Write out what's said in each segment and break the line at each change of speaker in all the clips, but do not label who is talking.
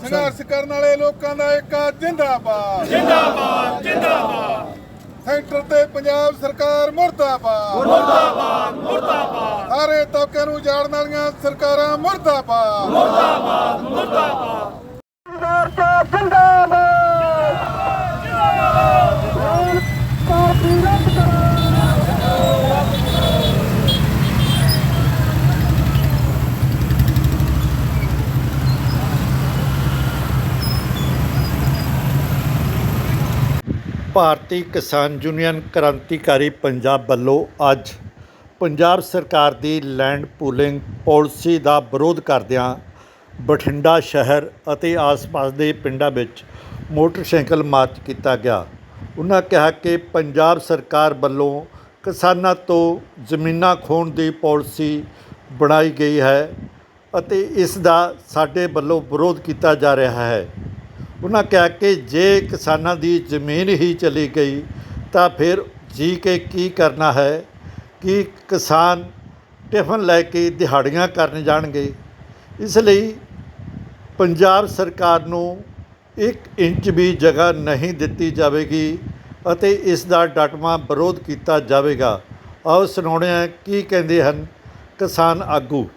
ਸੰਘਰਸ਼ ਕਰਨ ਵਾਲੇ ਲੋਕਾਂ ਦਾ ਇੱਕ ਜਿੰਦਾਬਾਦ। ਜਿੰਦਾਬਾਦ ਜਿੰਦਾਬਾਦ। ਸੈਂਟਰ ਤੇ ਪੰਜਾਬ ਸਰਕਾਰ ਮੁਰਦਾਬਾਦ। ਮੁਰਦਾਬਾਦ ਮੁਰਦਾਬਾਦ। ਸਾਰੇ ਤਬਕਿਆਂ ਨੂੰ ਉਜਾੜਨ ਵਾਲੀਆਂ ਸਰਕਾਰਾਂ ਮੁਰਦਾਬਾਦ। ਮੁਰਦਾਬਾਦ ਮੁਰਦਾਬਾਦ।
ਭਾਰਤੀ ਕਿਸਾਨ ਯੂਨੀਅਨ ਕ੍ਰਾਂਤੀਕਾਰੀ ਪੰਜਾਬ ਵੱਲੋਂ ਅੱਜ ਪੰਜਾਬ ਸਰਕਾਰ ਦੀ ਲੈਂਡ ਪੂਲਿੰਗ ਪਾਲਿਸੀ ਦਾ ਵਿਰੋਧ ਕਰਦਿਆਂ ਬਠਿੰਡਾ ਸ਼ਹਿਰ ਅਤੇ ਆਸ-ਪਾਸ ਦੇ ਪਿੰਡਾਂ ਵਿੱਚ ਮੋਟਰਸਾਈਕਲ ਮਾਰਚ ਕੀਤਾ ਗਿਆ। ਉਹਨਾਂ ਕਿਹਾ ਕਿ ਪੰਜਾਬ ਸਰਕਾਰ ਵੱਲੋਂ ਕਿਸਾਨਾਂ ਤੋਂ ਜ਼ਮੀਨਾਂ ਖੋਣ ਦੀ ਪਾਲਿਸੀ ਬਣਾਈ ਗਈ ਹੈ ਅਤੇ ਇਸ ਦਾ ਸਾਡੇ ਵੱਲੋਂ ਵਿਰੋਧ ਕੀਤਾ ਜਾ ਰਿਹਾ ਹੈ। ਉਹਨਾਂ ਕਿਹਾ ਕਿ ਜੇ ਕਿਸਾਨਾਂ ਦੀ ਜ਼ਮੀਨ ਹੀ ਚਲੀ ਗਈ ਤਾਂ ਫਿਰ ਜੀ ਕੇ ਕੀ ਕਰਨਾ ਹੈ ਕਿ ਕਿਸਾਨ ਟਿਫਨ ਲੈ ਕੇ ਦਿਹਾੜੀਆਂ ਕਰਨ ਜਾਣਗੇ। ਇਸ ਲਈ ਪੰਜਾਬ ਸਰਕਾਰ ਨੂੰ 1 ਇੰਚ ਵੀ ਜਗ੍ਹਾ ਨਹੀਂ ਦਿੱਤੀ ਜਾਵੇਗੀ ਅਤੇ ਇਸ ਦਾ ਡਟਵਾਂ ਵਿਰੋਧ ਕੀਤਾ ਜਾਵੇਗਾ। ਆਓ ਸੁਣਾਉਣੇ ਆ ਕੀ ਕਹਿੰਦੇ ਹਨ ਕਿਸਾਨ ਆਗੂ।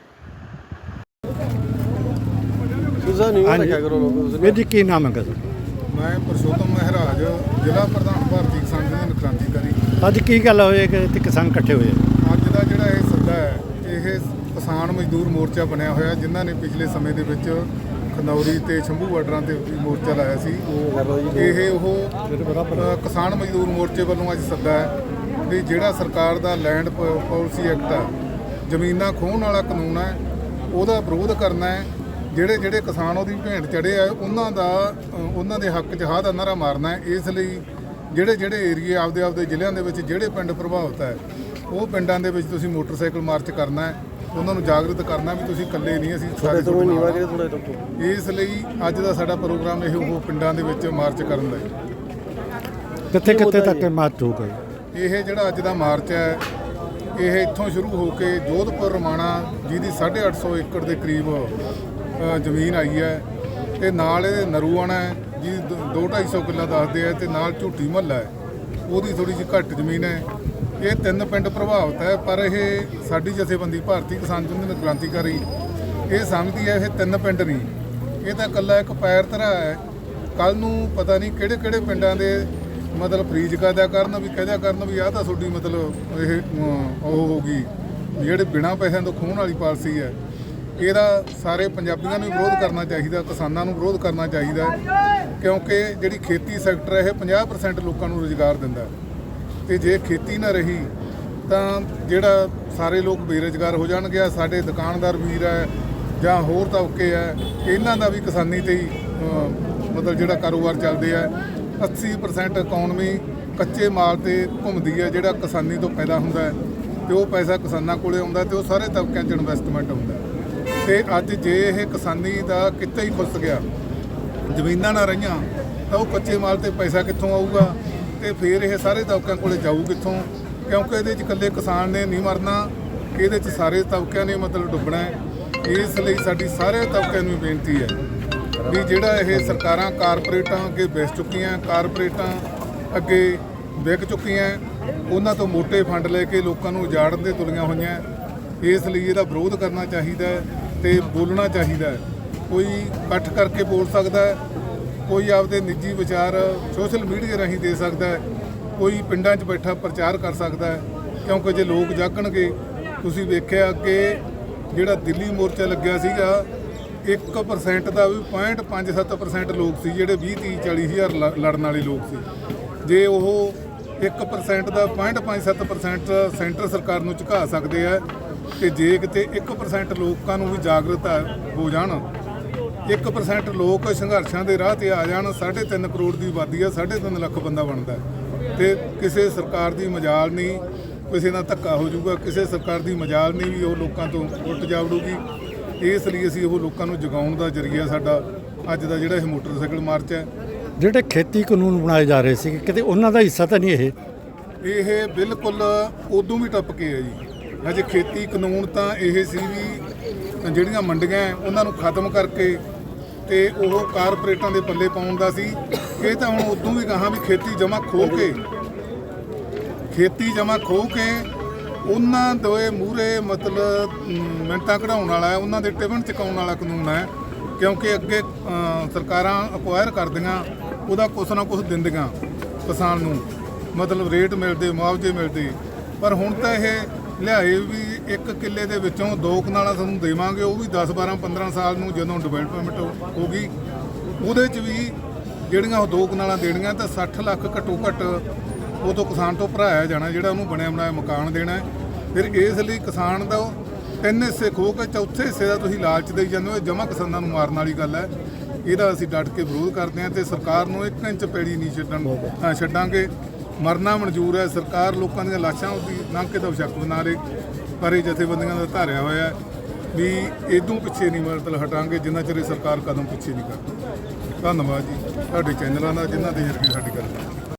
ਤੁਸੀਂ ਨਹੀਂ ਰੱਖਿਆ ਕਰੋ ਲੋਕ
ਵੀਰ ਜੀ ਕੀ ਨਾਮ ਹੈ
ਮੈਂ ਪਰਸ਼ੋਤਮ ਮਹਾਰਾਜ ਜ਼ਿਲ੍ਹਾ ਪ੍ਰਧਾਨ ਭਾਰਤੀ ਕਿਸਾਨ ਯੂਨੀਅਨ ਕ੍ਰਾਂਤੀਕਾਰੀ।
ਅੱਜ ਕੀ ਗੱਲ ਹੋਈ ਕਿ ਤੇ ਕਿਸਾਨ ਇਕੱਠੇ ਹੋਏ
ਅੱਜ ਦਾ ਜਿਹੜਾ ਇਹ ਸੱਦਾ ਹੈ ਇਹ ਕਿਸਾਨ ਮਜ਼ਦੂਰ ਮੋਰਚਾ ਬਣਿਆ ਹੋਇਆ ਜਿਨ੍ਹਾਂ ਨੇ ਪਿਛਲੇ ਸਮੇਂ ਦੇ ਵਿੱਚ ਖਨੌਰੀ ਤੇ ਸ਼ੰਭੂ ਬਾਰਡਰਾਂ ਤੇ ਵੀ ਮੋਰਚਾ ਲਾਇਆ ਸੀ। ਇਹ ਉਹ ਅ, ਕਿਸਾਨ ਮਜ਼ਦੂਰ ਮੋਰਚੇ ਵੱਲੋਂ ਅੱਜ ਸੱਦਾ ਹੈ ਵੀ ਜਿਹੜਾ ਸਰਕਾਰ ਦਾ ਲੈਂਡ ਪਾਲਿਸੀ ਐਕਟ ਹੈ ਜ਼ਮੀਨਾਂ ਖੋਹਣ ਵਾਲਾ ਕਾਨੂੰਨ ਹੈ ਉਹਦਾ ਵਿਰੋਧ ਕਰਨਾ ਹੈ ਜਿਹੜੇ ਜਿਹੜੇ ਕਿਸਾਨ ਉਹਦੀ ਭੇਂਟ ਚੜੇ ਆ ਉਹਨਾਂ ਦਾ ਉਹਨਾਂ ਦੇ ਹੱਕ 'ਚ ਹਾਂ ਦਾ ਨਾਰਾ ਮਾਰਨਾ ਹੈ। ਇਸ ਲਈ ਜਿਹੜੇ ਜਿਹੜੇ ਏਰੀਏ ਆਪਦੇ ਆਪਦੇ ਜ਼ਿਲ੍ਹਿਆਂ ਦੇ ਵਿੱਚ ਜਿਹੜੇ ਪਿੰਡ ਪ੍ਰਭਾਵਿਤ ਹੈ ਉਹ ਪਿੰਡਾਂ ਦੇ ਵਿੱਚ ਤੁਸੀਂ ਮੋਟਰਸਾਈਕਲ ਮਾਰਚ ਕਰਨਾ ਹੈ। ਉਹਨਾਂ ਨੂੰ ਜਾਗਰੂਕ ਕਰਨਾ ਵੀ ਤੁਸੀਂ ਇਕੱਲੇ ਨਹੀਂ ਅਸੀਂ ਸਾਰੇ। ਇਸ ਲਈ ਅੱਜ ਦਾ ਸਾਡਾ ਪ੍ਰੋਗਰਾਮ ਇਹ ਉਹ ਪਿੰਡਾਂ ਦੇ ਵਿੱਚ ਮਾਰਚ ਕਰਨ ਦਾ ਹੈ।
ਕਿੱਥੇ ਕਿੱਥੇ ਤੱਕ ਮਾਰਚ ਹੋਊਗਾ?
ਇਹ ਜਿਹੜਾ ਅੱਜ ਦਾ ਮਾਰਚ ਹੈ ਇਹ ਇੱਥੋਂ ਸ਼ੁਰੂ ਹੋ ਕੇ ਜੋਧਪੁਰ ਰਮਾਣਾ, ਜਿਹਦੀ 850 ਏਕੜ ਦੇ ਕਰੀਬ ਜ਼ਮੀਨ ਆਈ ਹੈ। ਤੇ ਨਾਲ ਇਹਦੇ ਨਰੂਆਣਾ ਹੈ, ਜਿਹਦੀ 2-250 ਕਿੱਲਾ ਦੱਸਦੇ ਆ, ਤੇ ਨਾਲ ਝੂਟੀ ਮਹੱਲਾ ਹੈ। ਉਹਦੀ ਥੋੜੀ ਜਿਹੀ ਘੱਟ ਜ਼ਮੀਨ ਹੈ। ਇਹ ਤਿੰਨ ਪਿੰਡ ਪ੍ਰਭਾਵਿਤ ਹੈ, ਪਰ ਇਹ ਸਾਡੀ ਜਥੇਬੰਦੀ ਭਾਰਤੀ ਕਿਸਾਨ ਯੂਨੀਅਨ ਕ੍ਰਾਂਤੀਕਾਰੀ। ਇਹ ਸਮਝਦੀ ਹੈ, ਇਹ ਤਿੰਨ ਪਿੰਡ ਨਹੀਂ। ਇਹ ਤਾਂ ਇਕੱਲਾ ਇੱਕ ਪੈਰ ਧਰਾ ਹੈ। ਕੱਲ ਨੂੰ ਪਤਾ ਨਹੀਂ ਕਿਹੜੇ ਕਿਹੜੇ ਪਿੰਡਾਂ ਦੇ ਮਤਲਬ ਫਰੀਜ਼ ਕਰਦਿਆ ਕਰਨ ਵੀ ਕਹਦਿਆ ਕਰਨ ਵੀ ਆਹ ਤਾਂ ਤੁਹਾਡੀ ਮਤਲਬ ਇਹ ਅਮ, ਉਹ ਹੋਗੀ ਜਿਹੜੇ ਬਿਨਾਂ ਪੈਸਿਆਂ ਤੋਂ ਖੋਹਣ ਵਾਲੀ ਪਾਲਿਸੀ ਹੈ ਇਹਦਾ ਸਾਰੇ ਪੰਜਾਬੀਆਂ ਨੂੰ ਵਿਰੋਧ ਕਰਨਾ ਚਾਹੀਦਾ ਕਿਸਾਨਾਂ ਨੂੰ ਵਿਰੋਧ ਕਰਨਾ ਚਾਹੀਦਾ ਕਿਉਂਕਿ ਜਿਹੜੀ ਖੇਤੀ ਸੈਕਟਰ ਹੈ ਇਹ 50% ਲੋਕਾਂ ਨੂੰ ਰੁਜ਼ਗਾਰ ਦਿੰਦਾ। ਹੈ ਤੇ ਜੇ ਖੇਤੀ ਨਾ ਰਹੀ ਤਾਂ ਜਿਹੜਾ ਸਾਰੇ ਲੋਕ ਬੇਰੁਜ਼ਗਾਰ ਹੋ ਜਾਣਗੇ ਸਾਡੇ ਦੁਕਾਨਦਾਰ ਵੀਰ ਹੈ ਜਾਂ ਹੋਰ ਤਬਕੇ ਹੈ ਇਹਨਾਂ ਦਾ ਵੀ ਕਿਸਾਨੀ ਤੇ ਹੀ ਮਤਲਬ ਜਿਹੜਾ ਕਾਰੋਬਾਰ ਚੱਲਦੇ ਆ। 80% ਇਕਨੋਮੀ ਕੱਚੇ ਮਾਲ ਤੇ ਘੁੰਮਦੀ ਹੈ, ਜਿਹੜਾ ਕਿਸਾਨੀ ਤੋਂ ਪੈਦਾ ਹੁੰਦਾ ਹੈ। ਤੇ ਉਹ ਪੈਸਾ ਕਿਸਾਨਾਂ ਕੋਲੇ ਆਉਂਦਾ ਤੇ ਉਹ ਸਾਰੇ ਤਬਕਿਆਂ 'ਚ ਇਨਵੈਸਟਮੈਂਟ ਹੁੰਦਾ ਹੈ। ਤੇ ਅੱਜ ਜੇ ਇਹ ਕਿਸਾਨੀ ਦਾ ਕਿੱਤਾ ਹੀ ਫਸ ਗਿਆ, ਜ਼ਮੀਨਾਂ ਨਾ ਰਹੀਆਂ, ਤਾਂ ਉਹ ਕੱਚੇ ਮਾਲ ਤੇ ਪੈਸਾ ਕਿੱਥੋਂ ਆਊਗਾ? ਤੇ ਫਿਰ ਇਹ ਸਾਰੇ ਤਬਕਿਆਂ ਕੋਲੇ ਜਾਊ ਕਿੱਥੋਂ? ਕਿਉਂਕਿ ਇਹਦੇ 'ਚ ਇਕੱਲੇ ਕਿਸਾਨ ਨੇ ਨਹੀਂ ਮਰਨਾ, ਇਹਦੇ 'ਚ ਸਾਰੇ ਤਬਕਿਆਂ ਨੇ ਮਤਲਬ ਡੁੱਬਣਾ ਇਸ ਲਈ ਸਾਡੀ ਸਾਰੇ ਤਬਕਿਆਂ ਨੂੰ ਬੇਨਤੀ ਹੈ ਵੀ ਜਿਹੜਾ ਇਹ ਸਰਕਾਰਾਂ ਕਾਰਪੋਰੇਟਾਂ ਅੱਗੇ ਵਿਸ ਚੁੱਕੀਆਂ, ਕਾਰਪੋਰੇਟਾਂ ਅੱਗੇ ਵਿਕ ਚੁੱਕੀਆਂ, ਉਹਨਾਂ ਤੋਂ ਮੋٹے ਫੰਡ ਲੈ ਕੇ ਲੋਕਾਂ ਨੂੰ ਉਜਾੜਨ ਦੇ ਤੁਲੀਆਂ ਹੋਈਆਂ, ਇਸ ਲਈ ਇਹਦਾ ਵਿਰੋਧ ਕਰਨਾ ਚਾਹੀਦਾ ਹੈ ਤੇ ਬੋਲਣਾ ਚਾਹੀਦਾ ਕੋਈ ਇਕੱਠ ਕਰਕੇ ਬੋਲ ਸਕਦਾ ਕੋਈ ਆਪਦੇ ਨਿੱਜੀ ਵਿਚਾਰ ਸੋਸ਼ਲ ਮੀਡੀਆ ਰਾਹੀਂ ਦੇ ਸਕਦਾ ਕੋਈ ਪਿੰਡਾਂ 'ਚ ਬੈਠਾ ਪ੍ਰਚਾਰ ਕਰ ਸਕਦਾ ਕਿਉਂਕਿ ਜੇ ਲੋਕ ਜਾਗਣਗੇ, ਤੁਸੀਂ ਵੇਖਿਆ ਕਿ ਜਿਹੜਾ ਦਿੱਲੀ ਮੋਰਚਾ ਲੱਗਿਆ ਸੀਗਾ 1% ਦਾ ਵੀ 0.57% ਲੋਕ ਸੀ, ਜਿਹੜੇ 20 30 40 ਹਜ਼ਾਰ ਲ- ਲੜਨ ਵਾਲੇ ਲੋਕ ਸੀ ਜੇ ਉਹ 1% ਦਾ 0.57% ਸੈਂਟਰ ਸਰਕਾਰ ਨੂੰ ਝੁਕਾ ਸਕਦੇ ਆ, ਤੇ ਜੇ ਕਿਤੇ 1% ਲੋਕਾਂ ਨੂੰ ਵੀ ਜਾਗਰਤ ਹੋ ਜਾਣ 1% ਲੋਕ ਸੰਘਰਸ਼ਾਂ ਦੇ ਰਾਹ ਤੇ ਆ ਜਾਣ 3.5 ਕਰੋੜ ਦੀ ਆਬਾਦੀ ਆ 3.5 ਲੱਖ ਬੰਦਾ ਬਣਦਾ ਹੈ। ਤੇ ਕਿਸੇ ਸਰਕਾਰ ਦੀ ਮਜਾਲ ਨਹੀਂ, ਕਿਸੇ ਨਾਲ ਧੱਕਾ ਹੋ ਜਾਊਗਾ, ਕਿਸੇ ਸਰਕਾਰ ਦੀ ਮਜਾਲ ਨਹੀਂ ਵੀ ਉਹ ਲੋਕਾਂ ਤੋਂ ਉੱਟ ਜਾਵੜੂਗੀ ਇਸ ਲਈ ਅਸੀਂ ਉਹ ਲੋਕਾਂ ਨੂੰ ਜਗਾਉਣ ਦਾ ਜਰੀਆ ਸਾਡਾ ਅੱਜ ਦਾ ਜਿਹੜਾ ਇਹ ਮੋਟਰਸਾਈਕਲ ਮਾਰਚ ਹੈ
ਜਿਹੜੇ ਖੇਤੀ ਕਾਨੂੰਨ ਬਣਾਏ ਜਾ ਰਹੇ ਸੀ ਕਿਤੇ ਉਹਨਾਂ ਦਾ ਹਿੱਸਾ ਤਾਂ ਨਹੀਂ ਇਹ?
ਇਹ ਬਿਲਕੁਲ ਉਦੋਂ ਵੀ ਟੱਪ ਕੇ ਹੈ ਜੀ। ਹਜੇ ਖੇਤੀ ਕਾਨੂੰਨ ਤਾਂ ਇਹ ਸੀ ਵੀ ਜਿਹੜੀਆਂ ਮੰਡੀਆਂ ਉਹਨਾਂ ਨੂੰ ਖਤਮ ਕਰਕੇ ਤੇ ਉਹ ਕਾਰਪੋਰੇਟਾਂ ਦੇ ਪੱਲੇ ਪਾਉਣ ਦਾ ਸੀ। ਇਹ ਤਾਂ ਹੁਣ ਉਦੋਂ ਵੀ ਕਹਾ ਵੀ ਖੇਤੀ ਜਮਾ ਖੋ ਕੇ ਖੇਤੀ ਜਮਾ ਖੋ ਕੇ ਉਹਨਾਂ ਦੇ ਮੂਹਰੇ ਮਤਲਬ ਮਿੰਟਾਂ ਕਢਾਉਣ ਵਾਲਾ ਉਹਨਾਂ ਦੇ ਟਿਬਨ ਚਕਾਉਣ ਵਾਲਾ ਕਾਨੂੰਨ ਹੈ, ਕਿਉਂਕਿ ਅੱਗੇ ਸਰਕਾਰਾਂ ਅਕਵਾਇਰ ਕਰਦੀਆਂ, ਉਹਦਾ ਕੁਛ ਨਾ ਕੁਛ ਦਿੰਦੀਆਂ ਕਿਸਾਨ ਨੂੰ। ਮਤਲਬ ਰੇਟ ਮਿਲਦੇ, ਮੁਆਵਜ਼ੇ ਮਿਲਦੇ। ਪਰ ਹੁਣ ਤਾਂ ਇਹ ਲਿਆਏ ਵੀ ਇੱਕ ਕਿੱਲੇ ਦੇ ਵਿੱਚੋਂ ਦੋ ਕਨਾਲਾਂ ਤੁਹਾਨੂੰ ਦੇਵਾਂਗੇ, ਉਹ ਵੀ 10 12 15 ਸਾਲ ਨੂੰ ਜਦੋਂ ਡਿਵੈਲਪਮੈਂਟ ਹੋਗੀ ਉਹਦੇ 'ਚ ਵੀ ਜਿਹੜੀਆਂ ਉਹ ਦੋ ਕਨਾਲਾਂ ਦੇਣੀਆਂ, ਤਾਂ 60 ਲੱਖ ਘੱਟੋ ਘੱਟ ਉਹ ਤੋਂ ਕਿਸਾਨ ਤੋਂ ਭਰਾਇਆ ਜਾਣਾ, ਜਿਹੜਾ ਉਹਨੂੰ ਬਣਿਆ ਬਣਾਇਆ ਮਕਾਨ ਦੇਣਾ ਫਿਰ ਇਸ ਲਈ ਕਿਸਾਨ ਦਾ ਉਹ ਤਿੰਨ ਹਿੱਸੇ ਖੋ ਕੇ ਚੌਥੇ ਹਿੱਸੇ ਦਾ ਤੁਸੀਂ ਲਾਲਚ ਦੇਈ ਜਾਂਦੇ ਹੋ, ਇਹ ਜਮਾ ਕਿਸਾਨਾਂ ਨੂੰ ਮਾਰਨ ਵਾਲੀ ਗੱਲ ਹੈ। ਇਹਦਾ ਅਸੀਂ ਡਟ ਕੇ ਵਿਰੋਧ ਕਰਦੇ ਹਾਂ ਤੇ ਸਰਕਾਰ ਨੂੰ ਇੱਕ ਇੰਚ ਪੈੜੀ ਨਹੀਂ ਛੱਡਣ ਛੱਡਾਂਗੇ। ਮਰਨਾ ਮਨਜ਼ੂਰ ਹੈ, ਸਰਕਾਰ ਲੋਕਾਂ ਦੀਆਂ ਲਾਸ਼ਾਂ ਉਹਦੀ ਲੰਘ ਕੇ ਦਾ ਸ਼ੱਕ ਬਣਾ ਰਹੇ ਪਰ ਇਹ ਜਥੇਬੰਦੀਆਂ ਦਾ ਧਾਰਿਆ ਹੋਇਆ ਵੀ ਇਦੋਂ ਪਿੱਛੇ ਨਹੀਂ ਮਤਲਬ ਹਟਾਂਗੇ, ਜਿੰਨਾ ਚਿਰ ਸਰਕਾਰ ਕਦਮ ਪਿੱਛੇ ਨਹੀਂ ਕਰਦੀ। ਧੰਨਵਾਦ ਜੀ। ਤੁਹਾਡੇ ਚੈਨਲਾਂ ਦਾ ਜਿਨ੍ਹਾਂ ਦੇ ਜਰੀਏ ਸਾਡੀ ਗੱਲ